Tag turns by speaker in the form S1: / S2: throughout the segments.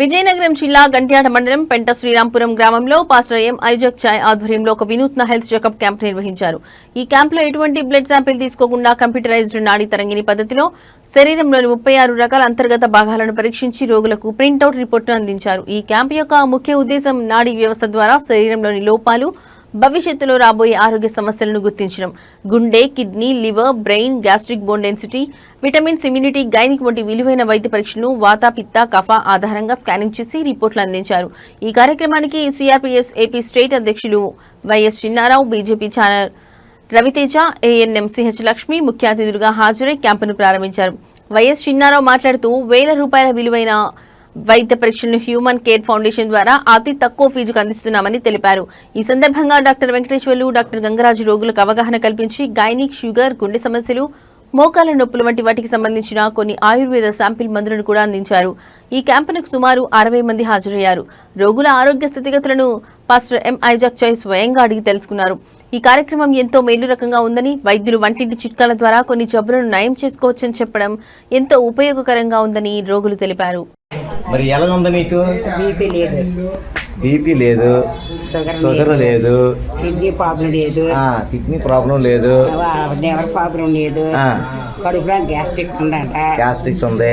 S1: విజయనగరం జిల్లా గంట్యాడ మండలం పెంట శ్రీరాంపురం గ్రామంలో పాస్టర్ ఎం ఐజక్ చాయ్ ఆధ్వర్యంలో ఒక వినూత్న హెల్త్ చెకప్ క్యాంప్ నిర్వహించారు. ఈ క్యాంపులో ఎటువంటి బ్లడ్ శాంపిల్ తీసుకోకుండా కంప్యూటరైజ్డ్ నాడీ తరంగిణి పద్ధతిలో శరీరంలోని ముప్పై ఆరు రకాల అంతర్గత భాగాలను పరీక్షించి రోగులకు ప్రింట్అవుట్ రిపోర్టును అందించారు. ఈ క్యాంప్ యొక్క ముఖ్య ఉద్దేశం నాడీ వ్యవస్థ ద్వారా శరీరంలోని లోపాలు భవిష్యత్తులో రాబోయే ఆరోగ్య సమస్యలను గుర్తించడం. గుండె kidney liver brain gastric bone density vitamins immunity gynaec వంటి విలువైన వైద్య పరీక్షలు వాత పిత్త కఫ ఆధారంగా స్కానింగ్ చేసి రిపోర్ట్లు అందించారు. ఈ కార్యక్రమానికి సిఆర్పిఎస్ ఏపీ స్టేట్ అధ్యక్షులు YS Chinnarao BJP channel Raviteja ANMCH Lakshmi ముఖ్య అతిథులుగా హాజరై క్యాంపును ప్రారంభించారు. వైఎస్ చిన్నారావు మాట్లాడుతూ వేల రూపాయల విలువైన వైద్య పరీక్షలను హ్యూమన్ కేర్ ఫౌండేషన్ ద్వారా అతి తక్కువ ఫీజుకు అందిస్తున్నామని తెలిపారు. ఈ సందర్భంగా డాక్టర్ వెంకటేశ్వర్లు డాక్టర్ గంగరాజు రోగులకు అవగాహన కల్పించి గైనిక్ షుగర్ గుండె సమస్యలు మోకాల నొప్పులు వంటి వాటికి సంబంధించిన కొన్ని ఆయుర్వేద శాంపిల్ మందులను కూడా అందించారు. ఈ క్యాంపునకు సుమారు అరవై మంది హాజరయ్యారు. రోగుల ఆరోగ్య స్థితిగతులను పాస్టర్ ఎం ఐజాక్ చాయ్ స్వయంగా అడిగి తెలుసుకున్నారు. ఈ కార్యక్రమం ఎంతో మేలు రకంగా ఉందని వైద్యులు వంటింటి చిట్కాల ద్వారా కొన్ని జబ్బులను నయం చేసుకోవచ్చని చెప్పడం ఎంతో ఉపయోగకరంగా ఉందని రోగులు తెలిపారు.
S2: మరి ఎలా ఉంది నీకు
S3: బీపీ లేదు
S2: బీపీ లేదు
S3: షుగర్ లేదు కిడ్నీ ప్రాబ్లం లేదు.
S2: కిడ్నీ ప్రాబ్లం లేదు.
S3: లివర్ ప్రాబ్లం లేదు. కడుపులో గ్యాస్ట్రిక్ ఉందంట.
S2: గ్యాస్ట్రిక్ ఉంది.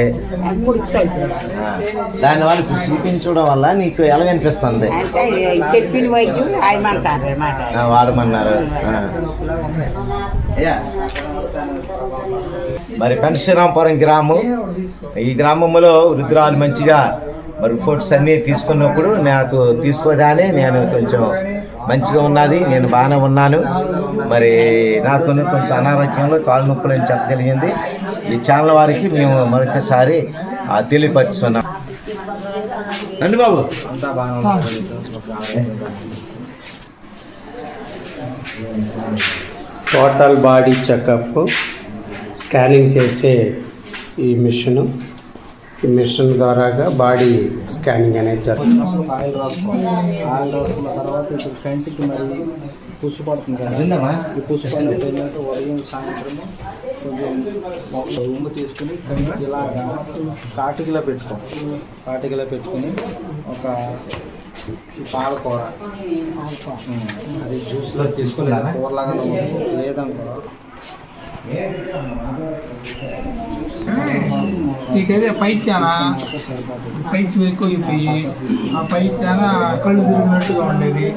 S2: దానివల్ల ఇప్పుడు చూపించడం వల్ల నీకు ఎలాగనిపిస్తుంది
S3: అంటే ఈ చెప్పిన అన్నమాట.
S2: ఆ, వాడమన్నారు. మరి పెన్శ్రాంపురం గ్రామం ఈ గ్రామంలో వృద్ధురాలు మంచిగా రిపోర్ట్స్ అన్నీ తీసుకున్నప్పుడు నాకు తీసుకోగానే నేను కొంచెం మంచిగా ఉన్నది నేను బాగానే ఉన్నాను. మరి నాకు కొంచెం అనారోగ్యంలో కాలు నొప్పులు అని చెప్పగలిగింది. ఈ ఛానల్ వారికి మేము మరొకసారి ఆ, తెలియపరుస్తున్నాం. రండి బాబు.
S4: టోటల్ బాడీ చెకప్ స్కానింగ్ చేసే ఈ మిషను ఈ మిషన్ ద్వారాగా బాడీ స్కానింగ్ అనేది జరుగుతుంది.
S5: ఆయిల్ రాసుకోవాలి. ఆయిల్ రాసుకున్న తర్వాత ఇప్పుడు కంటికి పుసు పడుతుంది కదా.
S2: అర్జునమ్మా?
S5: ఈ పుసు పడినట్టు ఏంటంటే ఉదయం సాయంత్రం కొంచెం ఒక ఉమ్ము తీసుకుని కంటికి ఇలాగా కాటికిలా పెట్టుకోవాలి. కాటికిలా పెట్టుకుని ఒక పాలకూర. అది
S2: జ్యూస్లో తీసుకున్నారా
S5: కూరలాగా లేదనుకో
S6: నీకైతే పైచ్యానా పైచి ఎక్కువైపోయి ఆ పైచానా కళ్ళు తిరిగినట్టుగా ఉండేది.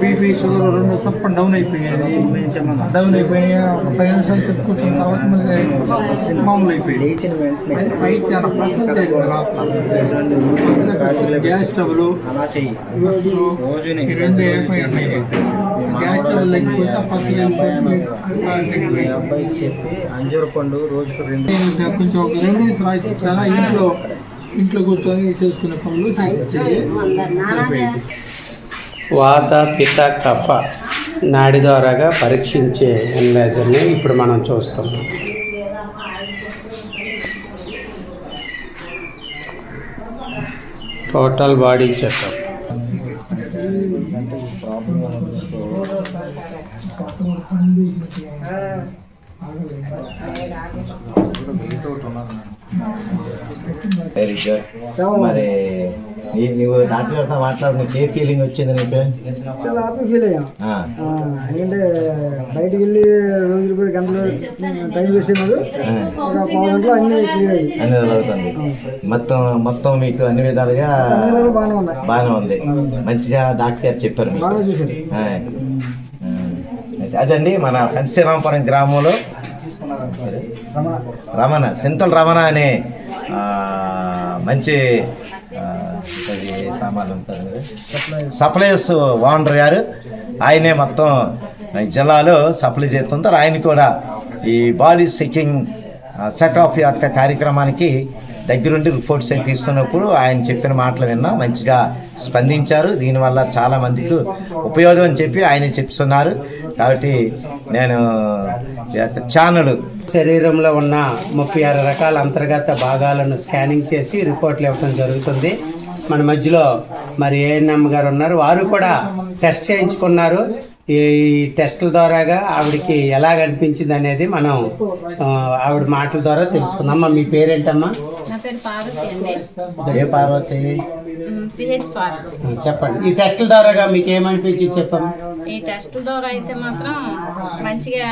S6: బీపీ షుగర్ రెండు సప్ప డౌన్ అయిపోయేది డౌన్ అయిపోయి ఒక పది నిమిషాలు చెప్పు కూర్చున్న తర్వాత మళ్ళీ మామూలు అయిపోయింది.
S5: లేచిన వెంటనే
S6: అది గ్యాస్ స్టవ్లు బస్సులు రెండు అయిపోయినాయి. గ్యాస్ స్టవ్ లేకపోతే ఆ పసులు వెళ్ళిపోయి
S5: మీ
S6: తగ్గిపోయింది
S5: అబ్బాయికి చెప్పి అంజూర పండు రోజుకు రెండు
S6: కొంచెం ఒక రెండు డేస్ రాసి ఇస్తాను? ఇంట్లో ఇంట్లో కూర్చొని చేసుకునే పనులు
S4: వాత పిత కఫ నాడి ద్వారాగా పరీక్షించే ఎనలైజర్ని ఇప్పుడు మనం చూస్తున్నాం total body checkup
S2: very good మరి నువ్వు డాక్టర్ గారితో మాట్లాడు ఏ ఫీలింగ్ వచ్చింది నీకు
S7: చాలా హ్యాపీ ఫీల్ అయ్యాం ఎందుకంటే బయటికి వెళ్ళి రోజులు పోయి గంటలు టైం వేసేవాడు
S2: ఆ,
S7: ఒక పావు గంటలో అన్ని క్లియర్ అయ్యి
S2: అన్ని జరుగుతుంది మొత్తం మొత్తం మీకు అన్ని విధాలుగా
S7: బాగానే ఉన్నాయి
S2: బాగానే ఉంది మంచిగా డాక్టర్ గారు చెప్పారు
S7: బాగా చూశారు
S2: ఆ, అదండి మన పెన్సిరాంపురం గ్రామంలో.
S7: రమణ
S2: సింతల్ సింతల రమణ అనే మంచి సామాన్లు సప్లైస్ ఓనర్ గారు ఆయనే మొత్తం ఈ జిల్లాలో సప్లై చేస్తుంటారు. ఆయన కూడా ఈ బాడీ సెక్కింగ్ సెక్ ఆఫ్ యొక్క కార్యక్రమానికి దగ్గరుండి రిపోర్ట్స్ అయి తీసుకున్నప్పుడు ఆయన చెప్పిన మాటలు విన్నా మంచిగా స్పందించారు. దీనివల్ల చాలా మందికి ఉపయోగం అని చెప్పి ఆయన చెప్తున్నారు. కాబట్టి నేను ఛానల్
S4: శరీరంలో ఉన్న ముప్పై ఆరు రకాల అంతర్గత భాగాలను స్కానింగ్ చేసి రిపోర్ట్లు ఇవ్వడం జరుగుతుంది. మన మధ్యలో మరి ఏఎన్ఎం గారు ఉన్నారు. వారు కూడా టెస్ట్ చేయించుకున్నారు. ఈ టెస్టుల ద్వారాగా ఆవిడకి ఎలాగ అనిపించింది అనేది మనం ఆవిడ మాటల ద్వారా తెలుసుకుందాం. అమ్మా మీ పేరేంటమ్మా?
S8: పేరు పార్వతి
S2: ఏ
S4: చెప్పండి. ఈ టెస్టుల ద్వారాగా మీకు ఏమనిపించింది చెప్పమ్మా?
S8: ఈ టెస్ట్ ద్వారా అయితే మాత్రం మంచిగా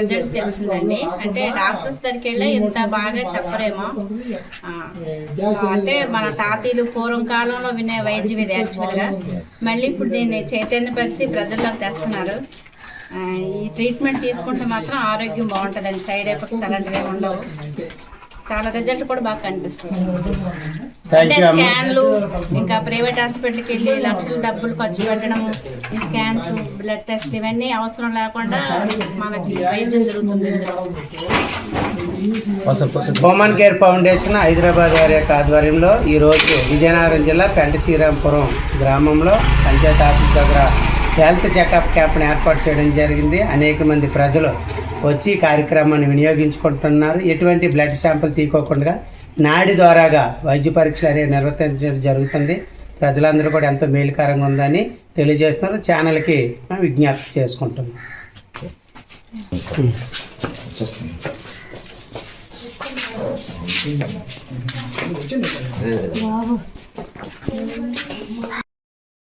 S8: రిజల్ట్ తెలిసిందండి అంటే డాక్టర్స్ దగ్గరికి వెళ్ళి ఇంత బాగా చెప్పరేమో. అంటే మన తాతీలు పూర్వం కాలంలో వినే వైద్యం ఇది యాక్చువల్గా మళ్ళీ ఇప్పుడు దీన్ని చైతన్యపరిచి ప్రజల్లోకి తెస్తున్నారు. ఈ ట్రీట్మెంట్ తీసుకుంటే మాత్రం ఆరోగ్యం బాగుంటుందండి. సైడ్ ఎఫెక్ట్స్ అలాంటివి ఏమి ఉండవు. చాలా రిజల్ట్ కూడా బాగా కనిపిస్తుంది. అంటే స్కాన్లు ఇంకా ప్రైవేట్ హాస్పిటల్కి వెళ్ళి లక్షల డబ్బులు ఖర్చు పెట్టడం ఈ స్కాన్స్ బ్లడ్ టెస్ట్ ఇవన్నీ అవసరం లేకుండా మనకి వైద్యం జరుగుతుంది ఇందులో.
S4: కేర్ ఫౌండేషన్ హైదరాబాద్ వారి యొక్క ఆధ్వర్యంలో ఈరోజు విజయనగరం జిల్లా పెంట శ్రీరాంపురం గ్రామంలో పంచాయత్ ఆఫీస్ దగ్గర హెల్త్ చెకప్ క్యాంప్ని ఏర్పాటు చేయడం జరిగింది అనేక మంది ప్రజలు వచ్చి ఈ కార్యక్రమాన్ని వినియోగించుకుంటున్నారు ఎటువంటి బ్లడ్ శాంపుల్ తీసుకోకుండా నాడి ద్వారాగా వైద్య పరీక్షలు అనేవి నిర్వర్తించడం జరుగుతుంది. ప్రజలందరూ కూడా ఎంతో మేలుకరంగా ఉందని తెలియజేస్తున్నారు. ఛానల్కి మేము విజ్ఞప్తి చేసుకుంటున్నాం.